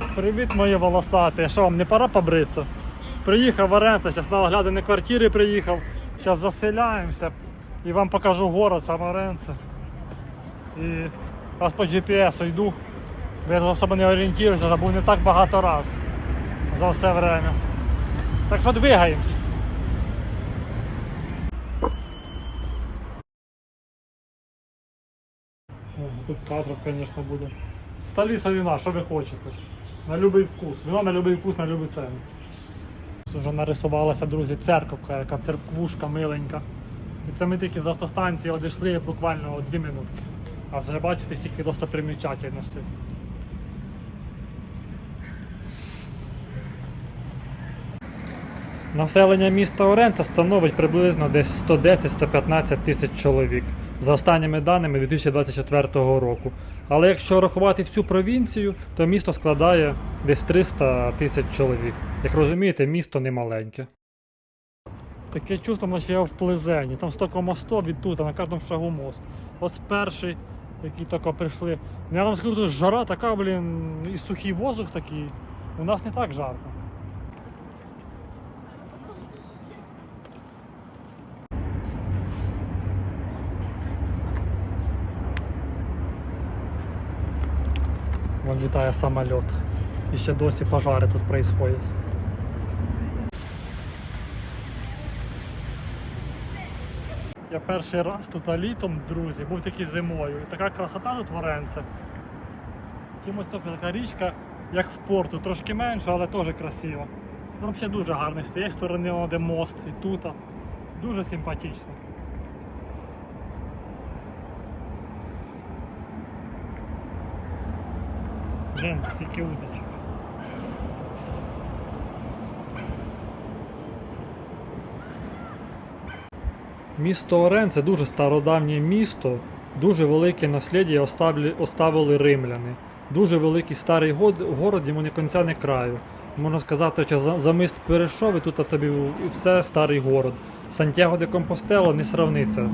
Привіт, мої волосаті. Що вам не пора побритися? Приїхав в Оренце, зараз на оглядини квартири приїхав. Зараз заселяємося і вам покажу город сам Оренце. І раз по GPS йду. Я особо не орієнтуюся, був не так багато раз за все время. Так що двигаємось. Тут кадров, конечно, буде. Столиця вина, що ви хочете? На будь-який вкус. Вино на будь-який вкус, на будь-яку ціну. Вже нарисувалася, друзі, церковка, яка церквушка миленька. І це ми тільки з автостанції одійшли буквально 2 минутки. А вже бачите, скільки достопримічательності. Населення міста Оренца становить приблизно десь 110-115 тисяч чоловік за останніми даними 2024 року. Але якщо рахувати всю провінцію, то місто складає десь 300 тисяч чоловік. Як розумієте, місто не маленьке. Таке чувство, що я в плезені. Там стільки мостів від тут, а на кожному шагу мост. Ось перший, які тільки прийшли. Ну, Я вам скажу, тут жара така, блін, і сухий воздух такий. У нас не так жарко. Вон літає самоліт. І ще досі пожари тут происходять. Я перший раз тут літом, друзі, був такий зимою. І така красота тут в Оренце. Чимось тобто така річка, як в порту, трошки менше, але теж красиво. Там ще дуже гарний з тієї сторони, де мост, і тут. Дуже симпатично. Гляньте, скільки удочок. Місто Орен це дуже стародавнє місто, дуже велике наслідя оставили римляни. Дуже великий старий город, йому ні кінця, ні краю. Можна сказати, що за, за мист перейшов і тут тобі все старий город. Сантьяго де Компостело не сравниться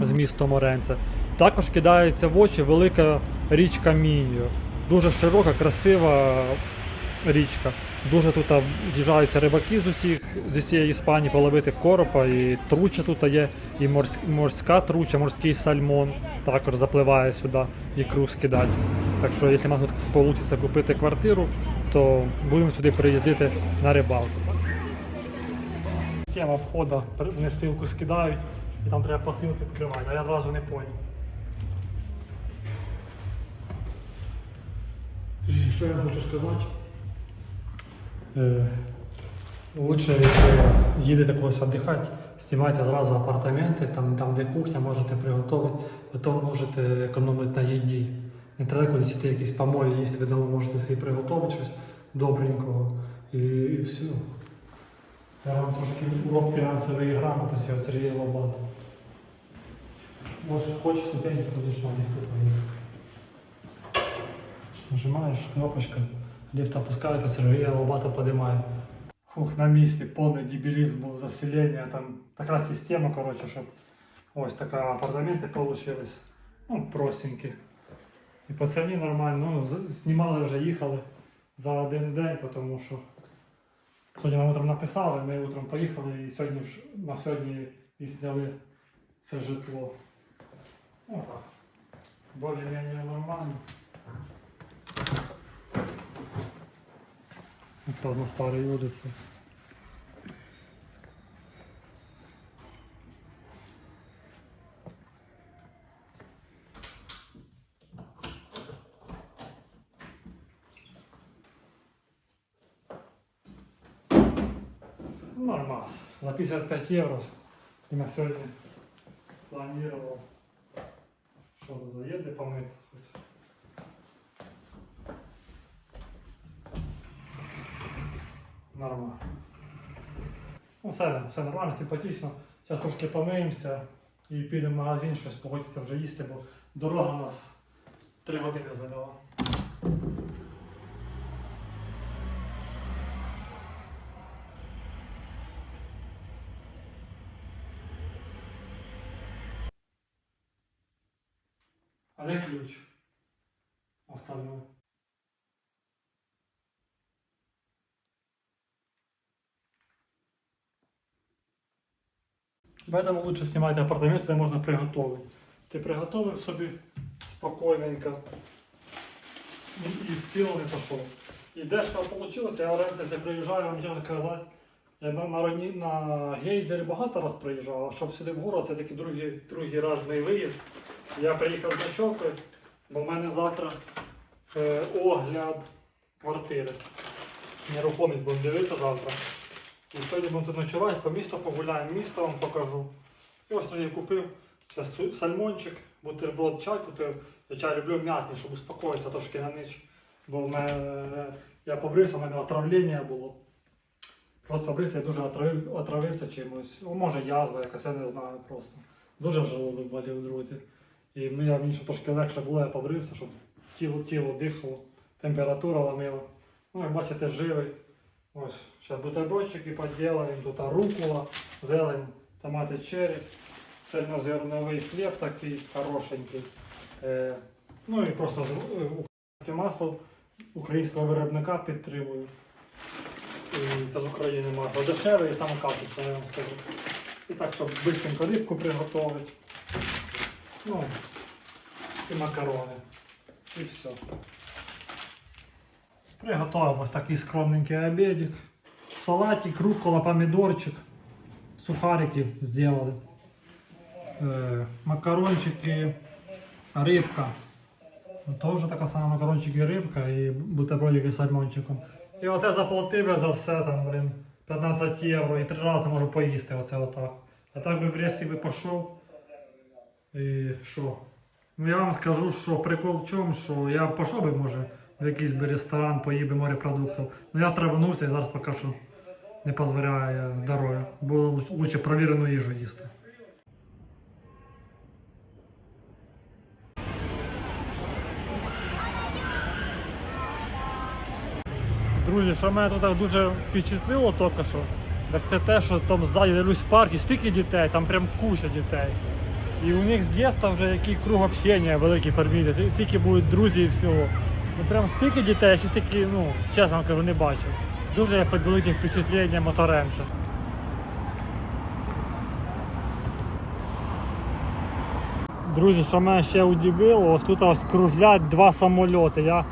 з містом Оренце. Також кидається в очі велика річка Міньо. Дуже широка, красива річка. Дуже тут з'їжджаються рибаки з усіх з усієї Іспанії половити коропа, і труча тут є, і морськ, морська труча, морський сальмон також запливає сюди, ікру скидати. Так що, якщо нам тут вийде купити квартиру, то будемо сюди приїздити на рибалку. Схема входу, вони ссылку скидають, і там треба посилити відкривати, а я одразу не понял. І що я хочу сказати? Е, Лучше, якщо їдете когось віддихати, знімайте зразу апартаменти, там, там де кухня, можете приготувати, потім можете економити на їді. Не треба йти якісь помої їсти, ви вдома можете собі приготувати щось добренького і, і все. Це вам трошки урок фінансової грамотності від Сергія Лобата. Може, хочеш ступеньки, будеш на ліфту поїхати. Нажимаєш кнопочка, ліфт опускається, Сергія Лобата підіймає. Фух, на місці, повний дебілізм був заселення, там така система, коротше, щоб ось така апартаменти получились. Ну, простенькі. І по ціні нормально. Ну, знімали вже, їхали за один день, тому що сьогодні нам утром написали, ми утром поїхали і сьогодні на сьогодні і зняли це житло. Ну так. Более-менее нормально. Якраз на старій вулиці. Нормас. За 55 євро. І на сьогодні планував, що тут є Нормально. Ну, все, все нормально, симпатично. Зараз трошки помиємося і підемо в магазин, щось погодиться вже їсти, бо дорога у нас 3 години зайняла. А де ключ? Оставив. Поэтому лучше снимать апартаменты, де можна приготувати. Ти приготовив собі спокійненько і з силами пішов. І дешево вийшло, я раніше це приїжджаю, вам чесно казати. Я на, на, на гейзері багато раз приїжджав, а щоб сюди в город, це такий другий, другий раз мій виїзд. Я приїхав з ночовкою, бо в мене завтра е, огляд квартири. Нерухомість будемо дивитися завтра. І сьогодні будемо тут ночувати, по місту погуляємо, місто вам покажу. І ось тоді купив це сальмончик, бутерброд чай купив. Я чай люблю м'ятний, щоб успокоїтися трошки на ніч. Бо в мене я побрився, в мене отравлення було. Просто побрився, я дуже отравив, отравився чимось. Ну, може язва якась, я не знаю просто. Дуже желудок болів, друзі. І мені, мені ще трошки легше було, я побрився, щоб тіло, тіло дихало, температура ламила. Ну, як бачите, живий. Ось, зараз бутербродчики поділаємо, тут рукола, зелень, томати черрі, цельнозерновий хліб такий хорошенький. Е, ну і просто е, українське масло українського виробника підтримую. Це з України масло. Дешеве і саме качественне, я вам скажу. І так, щоб бистренько рибку приготувати. Ну, і макарони. І все. Приготував такий скромненький обедик. Салатик, рукола, помидорчик, сухарики сделали. Е, макарончики, рибка. Тоже така сама макарончики і рибка і бутербродики з сальмончиком. І оце заплатив за все там, блін, 15 євро і три рази можу поїсти оце отак. А так би в рейсі би пішов. І що? Ну я вам скажу, що прикол в чому, що я пішов би, може, в якийсь би ресторан, поїв би морепродуктів. Ну я траванувся і зараз поки що не дозволяє здоров'я. Було луч- лучше провірену їжу їсти. Друзі, що мене тут дуже впечатлило тільки що, так це те, що там ззаді дивлюсь парк і стільки дітей, там прям куча дітей. І у них з дитинства вже який круг общення великий формується, стільки будуть друзі і всього. Ну прям стільки дітей, я ще стільки, ну, чесно вам кажу, не бачу. Дуже я під великим впечатленням моторенця. Друзі, що мене ще удивило, ось тут ось кружлять два самольоти. Я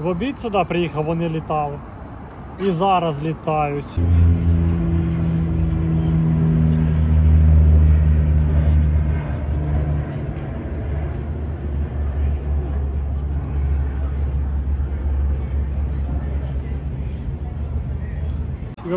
в обід сюди приїхав, вони літали. І зараз літають.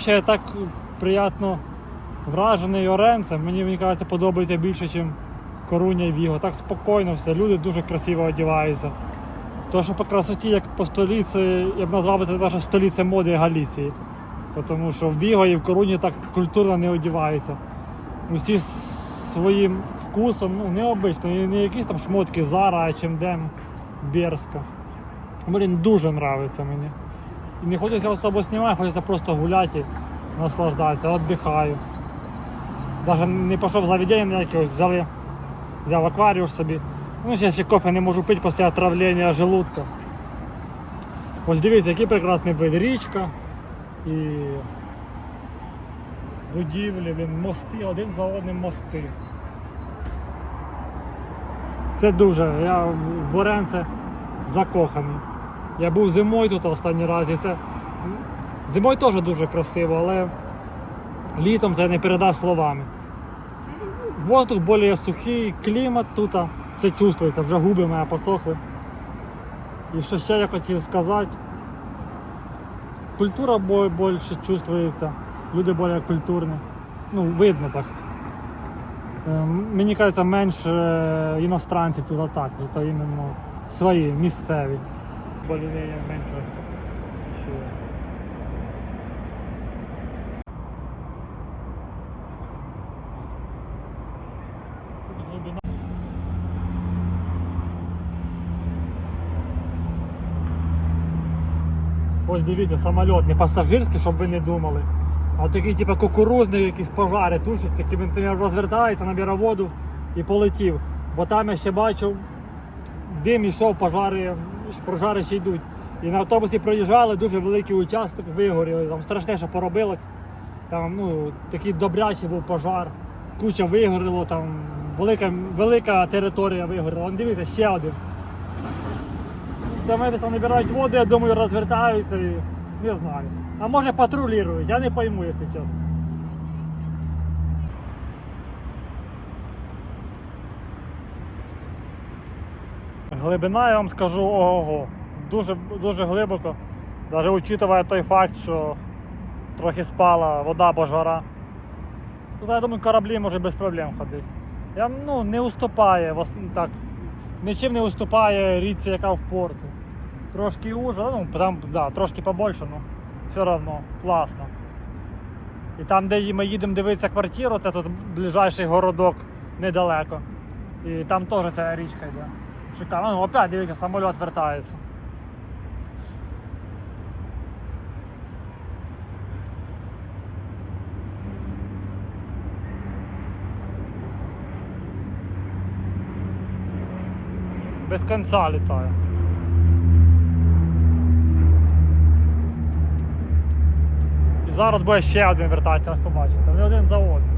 Взагалі так приємно вражений Оренцем. Мені, мені кажеться, подобається більше, ніж Коруня і Віго. Так спокійно все, люди дуже красиво одягаються. То, що по красоті, як по столиці, я б назвав це навіть столиця моди Галіції. Тому що в Віго і в Коруні так культурно не одягаються. Усі своїм вкусом, ну необично, не якісь там шмотки Зара, H&M, Берска. Блін, дуже подобається мені. І не хочеться особо знімати, хочеться просто гуляти наслаждатися, віддихаю. Навіть не пішов заведення ніяке, ось взяли, взяв акваріус собі. Ну, зараз ще кофе не можу пити після отравлення желудка. Ось дивіться, який прекрасний вид. Річка і будівлі, блін, мости, один за одним мости. Це дуже. Я в Оренце закоханий. Я був зимою тут останній раз і це. Зимою теж дуже красиво, але літом це не передаш словами. Воздух більш сухий, клімат тут, це чувствується, вже губи мої посохли. І що ще я хотів сказати, культура більше чувствується, люди більш культурні. Ну, видно так. Е, Мені кажеться, менше е, іностранців тут так, то іменно свої, місцеві. Более менше. Ще. Тут глибина. Ось дивіться, самоліт, не пасажирський, щоб ви не думали. А такий, типу, кукурузний якісь пожари тушить, такий він розвертається, набирає воду і полетів. Бо там я ще бачив, дим ішов, пожари, пожари ще йдуть. І на автобусі проїжджали, дуже великий участок вигорів, там страшне, що поробилось. Там ну, такий добрячий був пожар. куча вигоріло, там велика, велика територія вигоріла. Вон дивіться, ще один. Це вони там набирають воду, я думаю, розвертаються і не знаю. А може патрулюють, я не пойму, якщо чесно. Глибина, я вам скажу, ого-го. Дуже, дуже глибоко. Навіть учитывая той факт, що трохи спала вода, бо жара. Тут, я думаю, кораблі може без проблем ходити. Я, ну, не уступає, так, нічим не уступає річці, яка в порту. Трошки уже, ну там, да, трошки побольше, ну все одно класно. І там, де ми їдемо дивитися квартиру, це тут ближайший городок недалеко. І там теж ця річка йде. Шикарно. Ну, опять дивіться, самоліт вертається. Без кінця літає. І зараз буде ще один вертатися, ось побачите. Вони один за одним.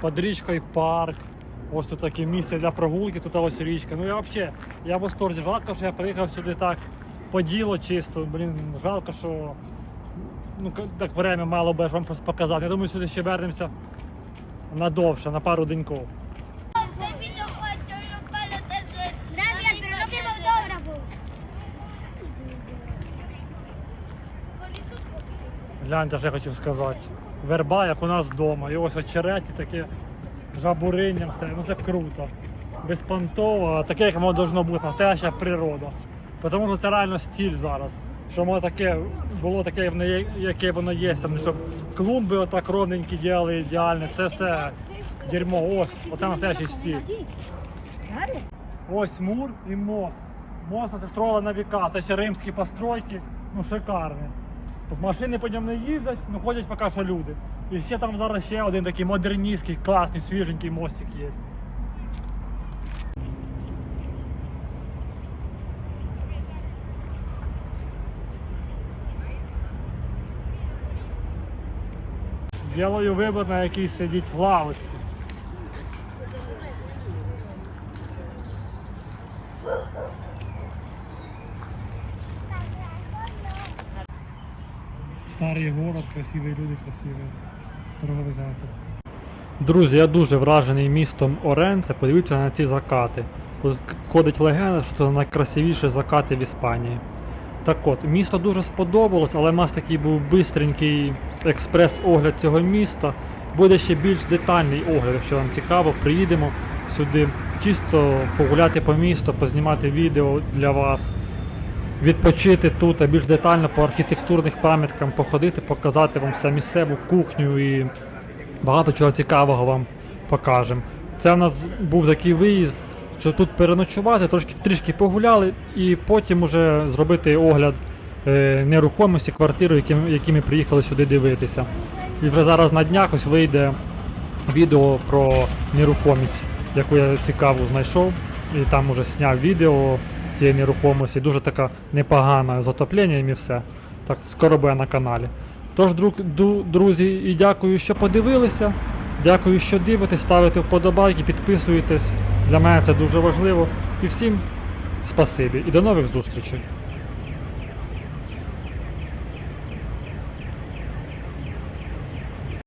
Под річкою парк. Ось тут таке місце для прогулки, тут ось річка. Ну я взагалі, я в восторзі. Жалко, що я приїхав сюди так по ділу чисто. Блін, жалко, що ну, так время мало би вам показати. Я думаю, сюди ще вернемося надовше, на пару autógrafo. Гляньте, що я хотів сказати. Верба, як у нас вдома. І ось очереті таке жабуриння, все. Ну це круто. Безпонтово, таке, як воно должно бути, настояща природа. Тому що це реально стиль зараз. Що воно таке було таке, яке воно є. Щоб клумби отак ровненькі діяли ідеально. Це все дерьмо. Ось, оце настоящий стиль. Ось мур і мост. Мост це строїли на віка, це ще римські постройки, ну шикарні. Тут машини по не їздять, ну ходять поки що люди. І ще там зараз ще один такий модерністський, класний, свіженький мостик є. Ділаю вибір, на який сидіть в лавиці. Старий город, красиві люди, красиві торговий центр. Друзі, я дуже вражений містом Оренце. Подивіться на ці закати. Тут ходить легенда, що це найкрасивіші закати в Іспанії. Так от, місто дуже сподобалось, але у нас такий був бистренький експрес-огляд цього міста. Буде ще більш детальний огляд, якщо вам цікаво, приїдемо сюди чисто погуляти по місту, познімати відео для вас відпочити тут, більш детально по архітектурних пам'яткам походити, показати вам все місцеву кухню і багато чого цікавого вам покажемо. Це в нас був такий виїзд, що тут переночувати, трошки трішки погуляли, і потім уже зробити огляд е, нерухомості квартири, які, які ми приїхали сюди дивитися. І вже зараз на днях ось вийде відео про нерухомість, яку я цікаву знайшов, і там уже зняв відео цієї нерухомості. Дуже така непогана з отопленням і все. Так, скоро буде на каналі. Тож, друзі, і дякую, що подивилися. Дякую, що дивитесь, ставите вподобайки, підписуєтесь. Для мене це дуже важливо. І всім спасибі і до нових зустрічей.